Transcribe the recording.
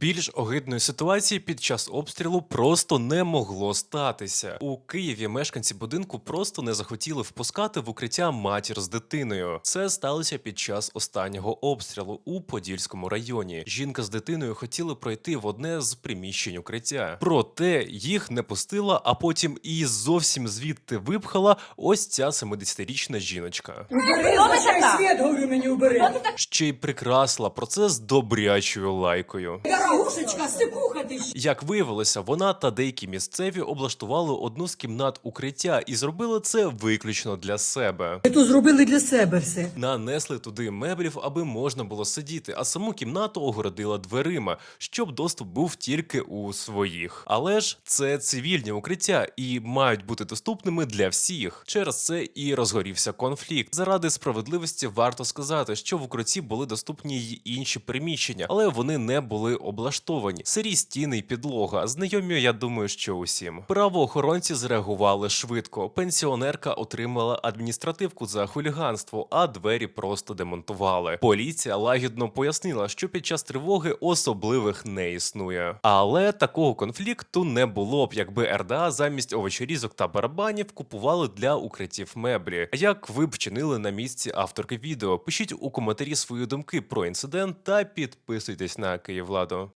Більш огидної ситуації під час обстрілу просто не могло статися. У Києві мешканці будинку просто не захотіли впускати в укриття матір з дитиною. Це сталося під час останнього обстрілу у Подільському районі. Жінка з дитиною хотіли пройти в одне з приміщень укриття. Проте їх не пустила, а потім і зовсім звідти випхала ось ця 70-річна жіночка. Така? світ, говорю мені, убери. Ще й прикрасила процес добрячою лайкою. Ти ж. Як виявилося, вона та деякі місцеві облаштували одну з кімнат укриття і зробили це виключно для себе. Ми тут зробили для себе все. Нанесли туди меблів, аби можна було сидіти, а саму кімнату огородила дверима, щоб доступ був тільки у своїх. Але ж це цивільні укриття і мають бути доступними для всіх. Через це і розгорівся конфлікт. Заради справедливості варто сказати, що в укритті були доступні й інші приміщення, але вони не були облаштовані. Сирі стіни й підлога. Знайомі, я думаю, що усім. Правоохоронці зреагували швидко. Пенсіонерка отримала адміністративку за хуліганство, а двері просто демонтували. Поліція лагідно пояснила, що під час тривоги особливих не існує. Але такого конфлікту не було б, якби РДА замість овочерізок та барабанів купували для укриттів меблі. Як ви б вчинили на місці авторки відео? Пишіть у коментарі свої думки про інцидент та підписуйтесь на Київладу.